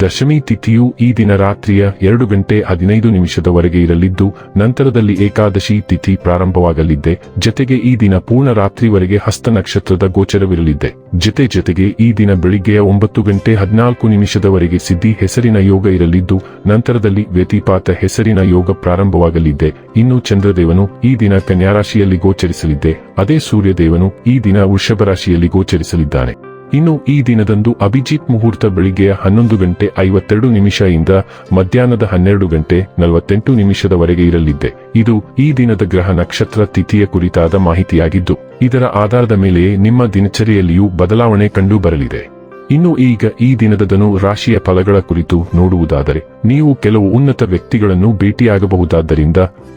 ದಶಮಿ ತಿಥಿಯು ಈ ದಿನ ರಾತ್ರಿಯ ಎರಡು ಗಂಟೆ ಹದಿನೈದು ನಿಮಿಷದವರೆಗೆ ಇರಲಿದ್ದು, ನಂತರದಲ್ಲಿ ಏಕಾದಶಿ ತಿಥಿ ಪ್ರಾರಂಭವಾಗಲಿದ್ದೆ. ಜತೆಗೆ ಈ ದಿನ ಪೂರ್ಣ ರಾತ್ರಿವರೆಗೆ ಹಸ್ತ ನಕ್ಷತ್ರದ ಗೋಚರವಿರಲಿದೆ ಜತೆ ಜತೆಗೆ ಈ ದಿನ ಬೆಳಿಗ್ಗೆಯ ಒಂಬತ್ತು ಗಂಟೆ ಹದಿನಾಲ್ಕು ನಿಮಿಷದವರೆಗೆ ಸಿದ್ಧಿ ಹೆಸರಿನ ಯೋಗ ಇರಲಿದ್ದು, ನಂತರದಲ್ಲಿ ವ್ಯತಿಪಾತ ಹೆಸರಿನ ಯೋಗ ಪ್ರಾರಂಭವಾಗಲಿದ್ದೆ. ಇನ್ನು ಚಂದ್ರದೇವನು ಈ ದಿನ ಕನ್ಯಾರಾಶಿಯಲ್ಲಿ ಗೋಚರಿಸಲಿದ್ದೆ. ಅದೇ ಸೂರ್ಯದೇವನು ಈ ದಿನ ವೃಷಭ ರಾಶಿಯಲ್ಲಿ ಗೋಚರಿಸಲಿದ್ದಾನೆ. ಇನ್ನು ಈ ದಿನದಂದು ಅಭಿಜಿತ್ ಮುಹೂರ್ತ ಬೆಳಿಗ್ಗೆಯ ಹನ್ನೊಂದು ಗಂಟೆ ಐವತ್ತೆರಡು ನಿಮಿಷದಿಂದ ಮಧ್ಯಾಹ್ನದ ಹನ್ನೆರಡು ಗಂಟೆ ನಲವತ್ತೆಂಟು ನಿಮಿಷದವರೆಗೆ ಇರಲಿದ್ದೆ. ಇದು ಈ ದಿನದ ಗ್ರಹ ನಕ್ಷತ್ರ ತಿಥಿಯ ಕುರಿತಾದ ಮಾಹಿತಿಯಾಗಿದ್ದು, ಇದರ ಆಧಾರದ ಮೇಲೆಯೇ ನಿಮ್ಮ ದಿನಚರಿಯಲ್ಲಿಯೂ ಬದಲಾವಣೆ ಕಂಡು ಬರಲಿದೆ ಇನ್ನು ಈಗ ಈ ದಿನದದನು ರಾಶಿಯ ಫಲಗಳ ಕುರಿತು ನೋಡುವುದಾದರೆ, ನೀವು ಕೆಲವು ಉನ್ನತ ವ್ಯಕ್ತಿಗಳನ್ನು ಭೇಟಿಯಾಗಬಹುದಾದ್ದರಿಂದ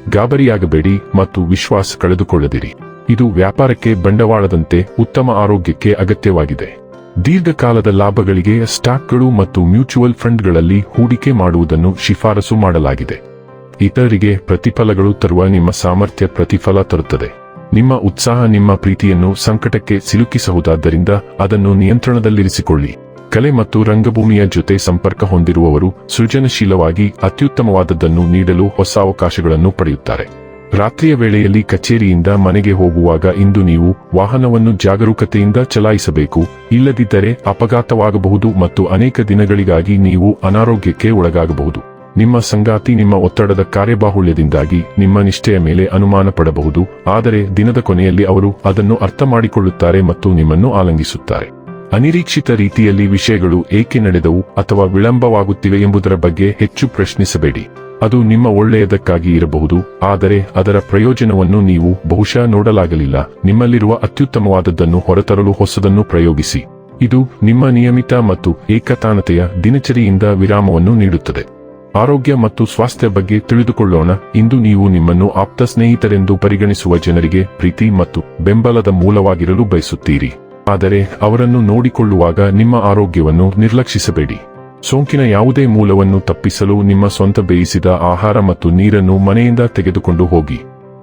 ಗಾಬರಿಯಾಗಬೇಡಿ ಮತ್ತು ವಿಶ್ವಾಸ ಕಳೆದುಕೊಳ್ಳದಿರಿ. ಇದು ವ್ಯಾಪಾರಕ್ಕೆ ಬಂಡವಾಳದಂತೆ ಉತ್ತಮ ಆರೋಗ್ಯಕ್ಕೆ ಅಗತ್ಯವಾಗಿದೆ. ದೀರ್ಘಕಾಲದ ಲಾಭಗಳಿಗೆ ಸ್ಟಾಕ್ಗಳು ಮತ್ತು ಮ್ಯೂಚುವಲ್ ಫಂಡ್ಗಳಲ್ಲಿ ಹೂಡಿಕೆ ಮಾಡುವುದನ್ನು ಶಿಫಾರಸು ಮಾಡಲಾಗಿದೆ. ಇತರರಿಗೆ ಪ್ರತಿಫಲಗಳು ತರುವ ನಿಮ್ಮ ಸಾಮರ್ಥ್ಯ ಪ್ರತಿಫಲ ತರುತ್ತದೆ. ನಿಮ್ಮ ಉತ್ಸಾಹ, ನಿಮ್ಮ ಪ್ರೀತಿಯನ್ನು ಸಂಕಟಕ್ಕೆ ಸಿಲುಕಿಸಬಹುದಾದ್ದರಿಂದ ಅದನ್ನು ನಿಯಂತ್ರಣದಲ್ಲಿರಿಸಿಕೊಳ್ಳಿ. ಕಲೆ ಮತ್ತು ರಂಗಭೂಮಿಯ ಜೊತೆ ಸಂಪರ್ಕ ಹೊಂದಿರುವವರು ಸೃಜನಶೀಲವಾಗಿ ಅತ್ಯುತ್ತಮವಾದದ್ದನ್ನು ನೀಡಲು ಹೊಸ ಅವಕಾಶಗಳನ್ನು ಪಡೆಯುತ್ತಾರೆ. ರಾತ್ರಿಯ ವೇಳೆಯಲ್ಲಿ ಕಚೇರಿಯಿಂದ ಮನೆಗೆ ಹೋಗುವಾಗ ಇಂದು ನೀವು ವಾಹನವನ್ನು ಜಾಗರೂಕತೆಯಿಂದ ಚಲಾಯಿಸಬೇಕು. ಇಲ್ಲದಿದ್ದರೆ ಅಪಘಾತವಾಗಬಹುದು ಮತ್ತು ಅನೇಕ ದಿನಗಳಿಗಾಗಿ ನೀವು ಅನಾರೋಗ್ಯಕ್ಕೆ ಒಳಗಾಗಬಹುದು. ನಿಮ್ಮ ಸಂಗಾತಿ ನಿಮ್ಮ ಒತ್ತಡದ ಕಾರ್ಯಬಾಹುಳ್ಯದಿಂದಾಗಿ ನಿಮ್ಮ ನಿಷ್ಠೆಯ ಮೇಲೆ ಅನುಮಾನ ಆದರೆ ದಿನದ ಕೊನೆಯಲ್ಲಿ ಅವರು ಅದನ್ನು ಅರ್ಥ ಮಾಡಿಕೊಳ್ಳುತ್ತಾರೆ ಮತ್ತು ನಿಮ್ಮನ್ನು ಆಲಂಗಿಸುತ್ತಾರೆ. ಅನಿರೀಕ್ಷಿತ ರೀತಿಯಲ್ಲಿ ವಿಷಯಗಳು ಏಕೆ ನಡೆದವು ಅಥವಾ ವಿಳಂಬವಾಗುತ್ತಿವೆ ಎಂಬುದರ ಬಗ್ಗೆ ಹೆಚ್ಚು ಪ್ರಶ್ನಿಸಬೇಡಿ. ಅದು ನಿಮ್ಮ ಒಳ್ಳೆಯದಕ್ಕಾಗಿ ಇರಬಹುದು, ಆದರೆ ಅದರ ಪ್ರಯೋಜನವನ್ನು ನೀವು ಬಹುಶಃ ನೋಡಲಾಗಲಿಲ್ಲ. ನಿಮ್ಮಲ್ಲಿರುವ ಅತ್ಯುತ್ತಮವಾದದ್ದನ್ನು ಹೊರತರಲು ಹೊಸದನ್ನು ಪ್ರಯೋಗಿಸಿ. ಇದು ನಿಮ್ಮ ನಿಯಮಿತ ಮತ್ತು ಏಕತಾನತೆಯ ದಿನಚರಿಯಿಂದ ವಿರಾಮವನ್ನು ನೀಡುತ್ತದೆ. ಆರೋಗ್ಯ ಮತ್ತು ಸ್ವಾಸ್ಥ್ಯ ಬಗ್ಗೆ ತಿಳಿದುಕೊಳ್ಳೋಣ. ಇಂದು ನೀವು ನಿಮ್ಮನ್ನು ಆಪ್ತ ಸ್ನೇಹಿತರೆಂದು ಪರಿಗಣಿಸುವ ಜನರಿಗೆ ಪ್ರೀತಿ ಮತ್ತು ಬೆಂಬಲದ ಮೂಲವಾಗಿರಲು ಬಯಸುತ್ತೀರಿ. ಆದರೆ ಅವರನ್ನು ನೋಡಿಕೊಳ್ಳುವಾಗ ನಿಮ್ಮ ಆರೋಗ್ಯವನ್ನು ನಿರ್ಲಕ್ಷಿಸಬೇಡಿ. ಸೋಂಕಿನ ಯಾವುದೇ ಮೂಲವನ್ನು ತಪ್ಪಿಸಲು ನಿಮ್ಮ ಸ್ವಂತ ಬೇಯಿಸಿದ ಆಹಾರ ಮತ್ತು ನೀರನ್ನು ಮನೆಯಿಂದ ತೆಗೆದುಕೊಂಡು ಹೋಗಿ.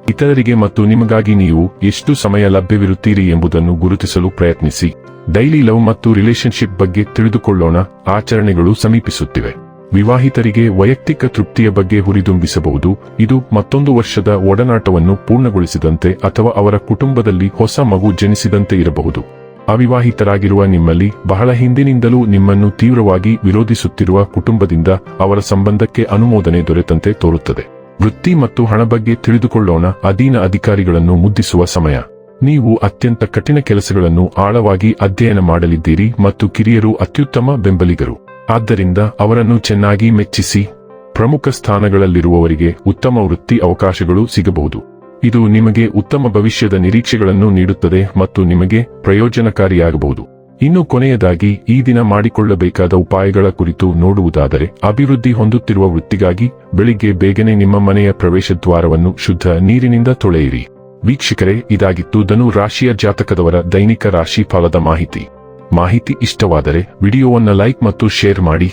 ಇತರರಿಗೆ ಮತ್ತು ನಿಮಗಾಗಿ ನೀವು ಎಷ್ಟು ಸಮಯ ಲಭ್ಯವಿರುತ್ತೀರಿ ಎಂಬುದನ್ನು ಗುರುತಿಸಲು ಪ್ರಯತ್ನಿಸಿ. ಡೈಲಿ ಲವ್ ಮತ್ತು ರಿಲೇಶನ್ಶಿಪ್ ಬಗ್ಗೆ ತಿಳಿದುಕೊಳ್ಳೋಣ, ಆಚರಣೆಗಳು ಸಮೀಪಿಸುತ್ತಿವೆ. ವಿವಾಹಿತರಿಗೆ ವೈಯಕ್ತಿಕ ತೃಪ್ತಿಯ ಬಗ್ಗೆ ಹುರಿದುಂಬಿಸಬಹುದು, ಇದು ಮತ್ತೊಂದು ವರ್ಷದ ಒಡನಾಟವನ್ನು ಪೂರ್ಣಗೊಳಿಸಿದಂತೆ ಅಥವಾ ಅವರ ಕುಟುಂಬದಲ್ಲಿ ಹೊಸ ಮಗು ಜನಿಸಿದಂತೆ ಇರಬಹುದು. ಅವಿವಾಹಿತರಾಗಿರುವ ನಿಮ್ಮಲ್ಲಿ ಬಹಳ ಹಿಂದಿನಿಂದಲೂ ನಿಮ್ಮನ್ನು ತೀವ್ರವಾಗಿ ವಿರೋಧಿಸುತ್ತಿರುವ ಕುಟುಂಬದಿಂದ ಅವರ ಸಂಬಂಧಕ್ಕೆ ಅನುಮೋದನೆ ದೊರೆತಂತೆ ತೋರುತ್ತದೆ. ವೃತ್ತಿ ಮತ್ತು ಹಣ ಬಗ್ಗೆ ತಿಳಿದುಕೊಳ್ಳೋಣ, ಅಧೀನ ಅಧಿಕಾರಿಗಳನ್ನು ಮುದ್ದಿಸುವ ಸಮಯ. ನೀವು ಅತ್ಯಂತ ಕಠಿಣ ಕೆಲಸಗಳನ್ನು ಆಳವಾಗಿ ಅಧ್ಯಯನ ಮಾಡಲಿದ್ದೀರಿ ಮತ್ತು ಕಿರಿಯರು ಅತ್ಯುತ್ತಮ ಬೆಂಬಲಿಗರು. ಆದ್ದರಿಂದ ಅವರನ್ನು ಚೆನ್ನಾಗಿ ಮೆಚ್ಚಿಸಿ. ಪ್ರಮುಖ ಸ್ಥಾನಗಳಲ್ಲಿರುವವರಿಗೆ ಉತ್ತಮ ವೃತ್ತಿ ಅವಕಾಶಗಳು ಸಿಗಬಹುದು. ಇದು ನಿಮಗೆ ಉತ್ತಮ ಭವಿಷ್ಯದ ನಿರೀಕ್ಷೆಗಳನ್ನು ನೀಡುತ್ತದೆ ಮತ್ತು ನಿಮಗೆ ಪ್ರಯೋಜನಕಾರಿಯಾಗಬಹುದು. ಇನ್ನು ಕೊನೆಯದಾಗಿ, ಈ ದಿನ ಮಾಡಿಕೊಳ್ಳಬೇಕಾದ ಉಪಾಯಗಳ ಕುರಿತು ನೋಡುವುದಾದರೆ, ಅಭಿವೃದ್ಧಿ ಹೊಂದುತ್ತಿರುವ ವೃತ್ತಿಗಾಗಿ ಬೆಳಿಗ್ಗೆ ಬೇಗನೆ ನಿಮ್ಮ ಮನೆಯ ಪ್ರವೇಶ ದ್ವಾರವನ್ನು ಶುದ್ಧ ನೀರಿನಿಂದ ತೊಳೆಯಿರಿ. ವೀಕ್ಷಕರೇ, ಇದಾಗಿತ್ತು ಧನು ರಾಶಿಯ ಜಾತಕದವರ ದೈನಿಕ ರಾಶಿ ಫಲದ ಮಾಹಿತಿ. ಮಾಹಿತಿ ಇಷ್ಟವಾದರೆ, ವಿಡಿಯೋವನ್ನು ಲೈಕ್ ಮತ್ತು ಶೇರ್ ಮಾಡಿ.